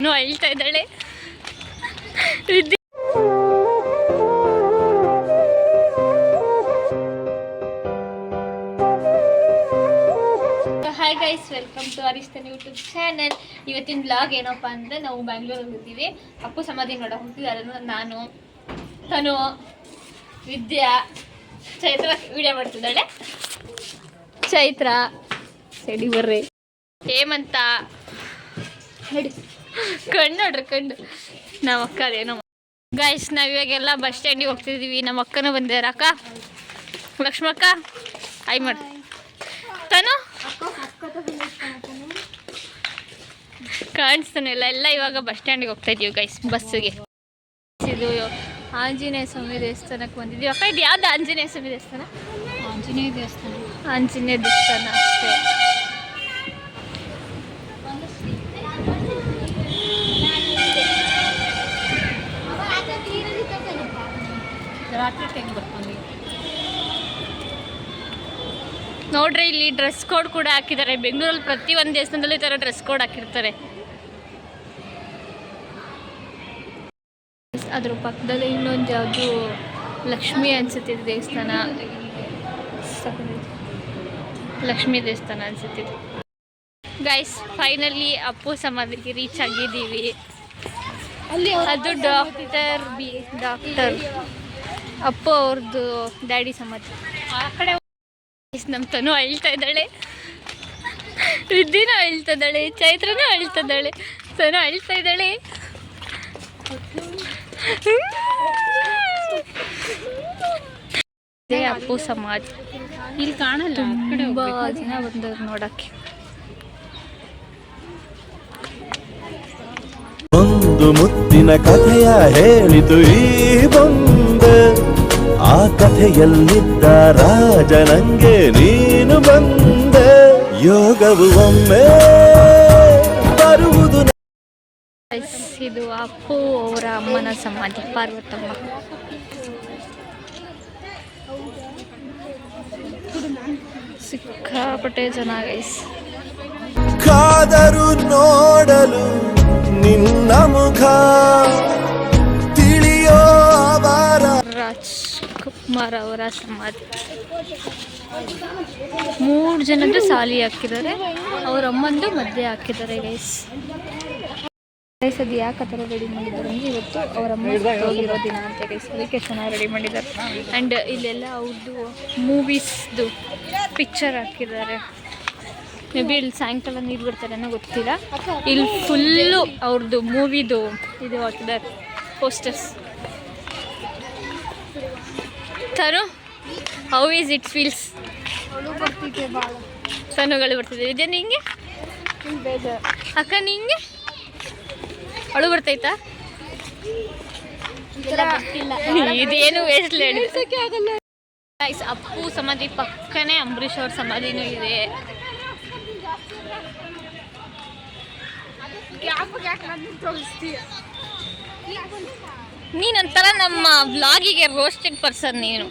ಇನ್ನೂ ಅಳ್ತಾ ಇದ್ದಾಳೆ. ಹಾಯ್ ಗೈಸ್ ವೆಲ್ಕಮ್ ಟು ಅರಿಸ್ತನ್ ಯೂಟ್ಯೂಬ್ ಚಾನಲ್ ಇವತ್ತಿನ ಬ್ಲಾಗ್ ಏನಪ್ಪ ಅಂದ್ರೆ ನಾವು ಬ್ಯಾಂಗ್ಳೂರಲ್ಲಿ ಇದ್ದೀವಿ. ಅಪ್ಪು ಸಮಾಧಿ ಹೋಗ್ತೀವಿ ಹೋಗ್ತಿದ್ದಾರೆ ನಾನು, ತನು, ವಿದ್ಯಾ, ಚೈತ್ರ ವಿಡಿಯೋ ಮಾಡ್ತಿದ್ದಾಳೆ. ಚೈತ್ರ ಸೆಡಿ ಬರ್ರಿ. ಹೇಮಂತ ಹೇಳಿ ಕಣ್ಣು ನೋಡ್ರಿ ಕಣ್ಣು ನಮ್ಮ ಅಕ್ಕ ಅದೇನೋ ಗಾಯ್ಸ್ ನಾವು ಇವಾಗೆಲ್ಲ ಬಸ್ ಸ್ಟ್ಯಾಂಡಿಗೆ ಹೋಗ್ತಿದ್ದೀವಿ ನಮ್ಮ ಅಕ್ಕನೂ ಬಂದಿದ್ದಾರೆ ಅಕ್ಕ ಲಕ್ಷ್ಮಕ್ಕ ಆಯ್ ಮಾಡಿ. ತಾನು? ಕಾಣಿಸ್ತಾನೆ ಇಲ್ಲ ಎಲ್ಲ ಇವಾಗ ಬಸ್ ಸ್ಟ್ಯಾಂಡಿಗೆ ಹೋಗ್ತಾ ಇದೀವಿ ಗೈಸ್ ಬಸ್ಸಿಗೆ ಇದು ಆಂಜನೇಯ ಸ್ವಾಮಿ ದೇವಸ್ಥಾನಕ್ಕೆ ಬಂದಿದ್ದೀವಿ ಅಕ್ಕ ಇದು ಯಾವ್ದು ಆಂಜನೇಯ ಸ್ವಾಮಿ ದೇವಸ್ಥಾನ? ಆಂಜನೇಯ ದೇವಸ್ಥಾನ. ಆಂಜನೇಯ ದೇವಸ್ಥಾನ ಅಷ್ಟೇ. ರಾತ್ರಿ ಟೈಮ್ ಬರ್ತೀನಿ. ನೋಡ್ರಿ ಇಲ್ಲಿ ಡ್ರೆಸ್ ಕೋಡ್ ಕೂಡ ಹಾಕಿದ್ದಾರೆ. ಬೆಂಗಳೂರಲ್ಲಿ ಪ್ರತಿ ಒಂದು ದೇವಸ್ಥಾನದಲ್ಲಿ ಈ ಥರ ಡ್ರೆಸ್ ಕೋಡ್ ಹಾಕಿರ್ತಾರೆ. ಅದ್ರ ಪಕ್ಕದಲ್ಲಿ ಇನ್ನೊಂದು ಯಾವುದು ಲಕ್ಷ್ಮಿ ಅನ್ಸುತ್ತಿದೆ ದೇವಸ್ಥಾನ. ಲಕ್ಷ್ಮಿ ದೇವಸ್ಥಾನ ಅನ್ಸುತ್ತಿದೆ ಗೈಸ್ ಫೈನಲಿ ಅಪ್ಪು ಸಮಾಧಿಗೆ ರೀಚ್ ಆಗಿದ್ದೀವಿ. ಅಲ್ಲಿ ಅದು ಡಾಕ್ಟರ್ ಬಿ ಡಾಕ್ಟರ್ ಅಪ್ಪು ಅವ್ರದ್ದು ಡ್ಯಾಡಿ ಸಮಾಧಿ ಆ ಕಡೆ ನಮ್ಮ ತನು ಅಳ್ತಾ ಇದ್ದಾಳೆ. ರಿದ್ದಿನೂ ಅಳ್ತಾ ಇದ್ದಾಳೆ ಚೈತ್ರನೂ ಅಳ್ತಾ ಇದ್ದಾಳೆ. ತನು ಅಳ್ತಾ ಇದ್ದಾಳೆ. ಇದೇ ಅಪ್ಪು ಸಮಾಧಿ ಇಲ್ಲಿ ಕಾಣಲ್ಲ ಆ ಕಡೆ ತುಂಬಾ ಜನ ಬಂದವ್ರು ನೋಡಕ್ಕೆ. ಒಂದು ಮುತ್ತಿನ ಕಥೆಯ ಹೇಳಿತು ಈ ಬಂದೆ ಆ ಕಥೆಯಲ್ಲಿದ್ದ ರಾಜ ನಂಗೆ ನೀನು ಬಂದೆ. ಯೋಗವು ಒಮ್ಮೆ ಬರುವುದು ಇದು ಅಪ್ಪು ಅವರ ಅಮ್ಮನ ಸಮಾಧಿ ಪಾರ್ವತಮ್ಮ. ಸಿಕ್ಕಾಪಟ್ಟೆ ಜನ ಗೈಸ್ ಕಾದರು ನೋಡಲು ನಿನ್ನ ಮುಖ ತಿಳಿಯೋ ಅವರ ರಾಜ್ಕುಮಾರ್ ಅವರ ಸಮಾಧಿ. ಮೂರು ಜನದ್ದು ಸಾಲಿ ಹಾಕಿದ್ದಾರೆ. ಅವ್ರ ಅಮ್ಮಂದು ಮಧ್ಯೆ ಹಾಕಿದ್ದಾರೆ ಗೈಸ್ ಗೈಸ್ ಅದು ಯಾಕೆ ಆ ಥರ ರೆಡಿ ಮಾಡಿದ್ದಾರೆ ಅಂದರೆ ಇವತ್ತು ಅವ್ರ ಅಮ್ಮ ಹೋಗಿರೋ ದಿನ ಅಂತ ಗೈಸ್ ಅದಕ್ಕೆ ಚೆನ್ನಾಗಿ ರೆಡಿ ಮಾಡಿದ್ದಾರೆ. ಆ್ಯಂಡ್ ಇಲ್ಲೆಲ್ಲ ಅವ್ರದ್ದು ಮೂವೀಸ್ದು ಪಿಕ್ಚರ್ ಹಾಕಿದ್ದಾರೆ. ಮೇ ಬಿ ಇಲ್ಲಿ ಸಾಯಂಕಾಲ ನೀರು ಬಿಡ್ತಾರೆ ಅನ್ನೋ ಗೊತ್ತಿಲ್ಲ. ಇಲ್ಲಿ ಫುಲ್ಲು ಅವ್ರದ್ದು ಮೂವಿದು ಇದು ಹಾಕಿದ್ದಾರೆ ಪೋಸ್ಟರ್ಸ್ ತನು ಹೌ ಈಸ್ ಇಟ್ ಫೀಲ್ಸ್ ಸನುಗಳು ಬರ್ತಿದೆ. ಇದೆ ನಿಂಗೆ? ಅಕ್ಕ ನಿಂಗೆ? ಅಳು ಬರ್ತೈತಾ? ಇದೇನು ವೇಸ್ಟ್ ಗೈಸ್ ಅಪ್ಪು ಸಮಾಧಿ ಪಕ್ಕನೇ ಅಂಬರೀಷ್ ಅವ್ರ ಸಮಾಧಿನೂ ಇದೆ. ನೀನೊಂಥರ ನಮ್ಮ ಬ್ಲಾಗಿಗೆ ರೋಸ್ಟೆಡ್ ಪರ್ಸನ್ ನೀನು.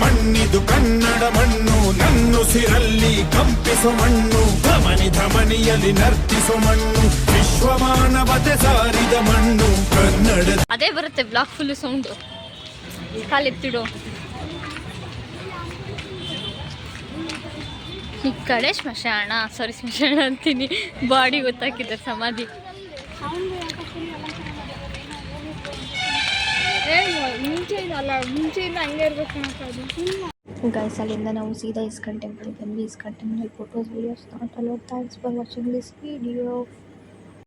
ಮಣ್ಣಿದು ಕನ್ನಡ ಮಣ್ಣು ನನ್ನುಸಿರಲ್ಲಿ ಕಂಪಿಸೋ ಮಣ್ಣು ಧಮನಿ ಧಮನಿಯಲ್ಲಿ ನರ್ತಿಸೋ ಮಣ್ಣು ವಿಶ್ವಮಾನವತೆ ಸಾರಿದ ಮಣ್ಣು ಕನ್ನಡ ಅದೇ ಬರುತ್ತೆ ಬ್ಲಾಕ್ ಫುಲ್ ಸೌಂಡ್ ಕಾಲೆತ್ತಿಡು. ಈ ಕಡೆ ಸ್ಮಶಾನ. ಸಾರಿ ಸ್ಮಶಾನ ಅಂತೀನಿ. ಬಾಡಿ ಗೊತ್ತಾಕಿದ್ದಾರೆ ಸಮಾಧಿ. ಗಾಯ್ಸ್ ಅಲ್ಲಿಂದ ನಾವು ಸೀದಾ ಇಸ್ಕಾನ್ ಟೆಂಪಲ್ ಬಂದ್ವಿ. ISKCON temple photos videos not thanks for watching this video